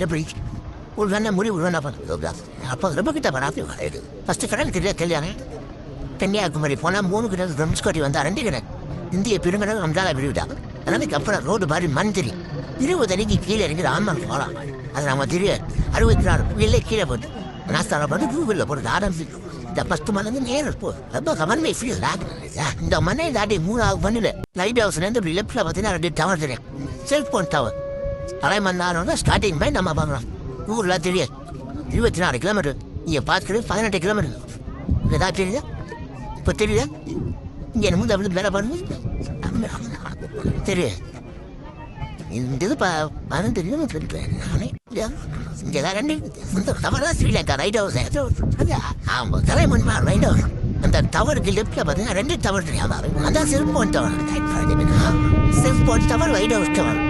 எப்படி ஒரு வேணா முடிவு வேணா பண்ண அப்போ ரொம்ப கிட்ட வராது ஃபஸ்ட்டு கடல் தெரியாது கல்யாணம் கன்னியாகுமரி போனால் மூணு கிணறு தனுஷ்கோடி வந்தா ரெண்டு கிணறு இந்திய பெருங்கடல் நம்மளால விடுவிட்டாங்க அதுக்கு அப்புறம் ரோடு மாதிரி மந்திரி இருபது அடிக்கு கீழே இறங்கி ராமன் போகலாம் அது நம்ம தெரியாது அறுபத்தி நாலு இல்லை கீழே போட்டு நாஸ்தால போட்டு கூகுளில் போட்டு ஆரம்பிச்சு இந்த ஃபஸ்ட்டு மலேருந்து நேரம் போ ரொம்ப கவர்மெண்ட் ஃபீல் இந்த மண்ணை தாண்டி மூணாவது பண்ணல லைட் ஹவுஸ்லேருந்து இப்படி லெஃப்டில் பார்த்தீங்கன்னா ரெண்டு டவர் தெரியும் செல்ஃபோன் டவர் அரை மணி நேரம் ஸ்டார்டிங் பாயிண்ட் நம்ம பார்க்கலாம் ஊரில் தெரியாது இருபத்தி நாலு கிலோமீட்டர் நீங்கள் பார்க்குறது பதினெட்டு கிலோமீட்டர் ஏதாவது தெரியுதா? இப்போ தெரியுதா? இங்கே முந்த வந்து அப்படி வேலை பாருங்க. தெரியாது. இந்த இது பணம் தெரியும் நானே இங்கே தான் ரெண்டு. இந்த டவர் தான் ஸ்ரீலங்கா ரைட் ஹவுஸ் ஆமாம் தலைமன்மா ரைட் ஹவுஸ் அந்த டவருக்கு லெஃப்டில் பார்த்தீங்கன்னா ரெண்டு டவர் தெரியாமல் அதான் cellphone tower cellphone tower right house tower